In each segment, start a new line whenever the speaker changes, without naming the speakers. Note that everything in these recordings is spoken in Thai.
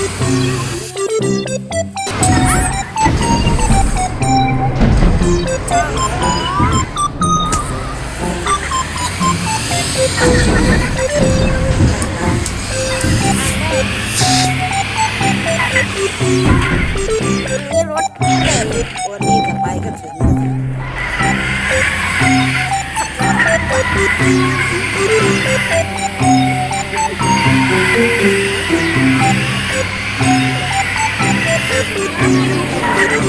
นี่รถเต็มวันนี้กับไปกับถึง
ขับ
รถ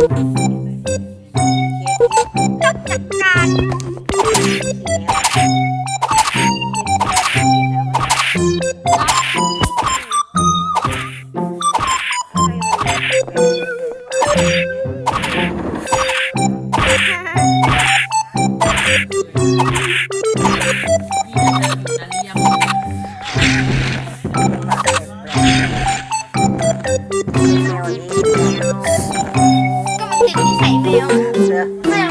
要。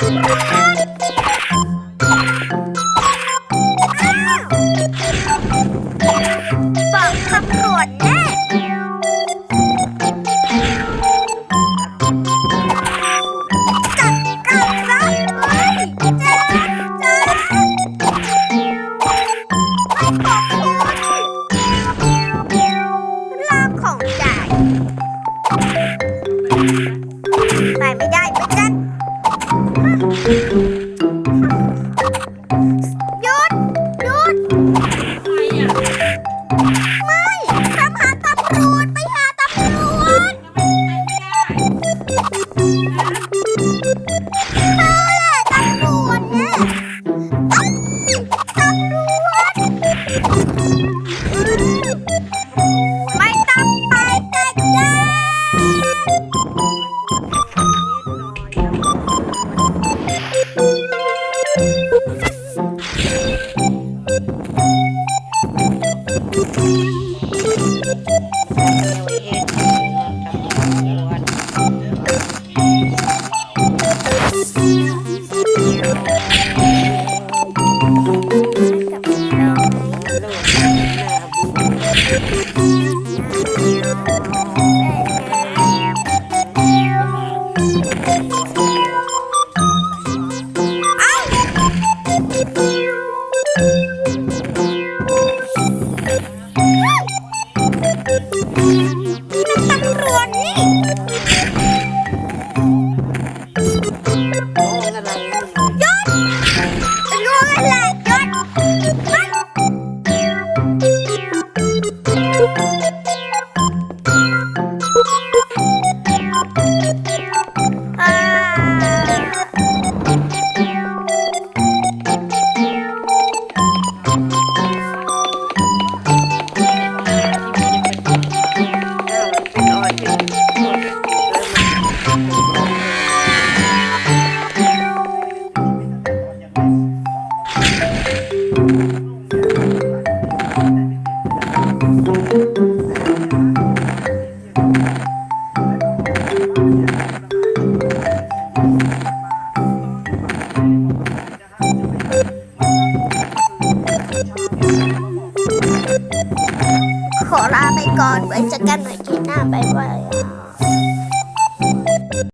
thank Thank you. ขอลาไปก่อนไว้เจอกันใหม่คลิปหน้าบ๊ายบาย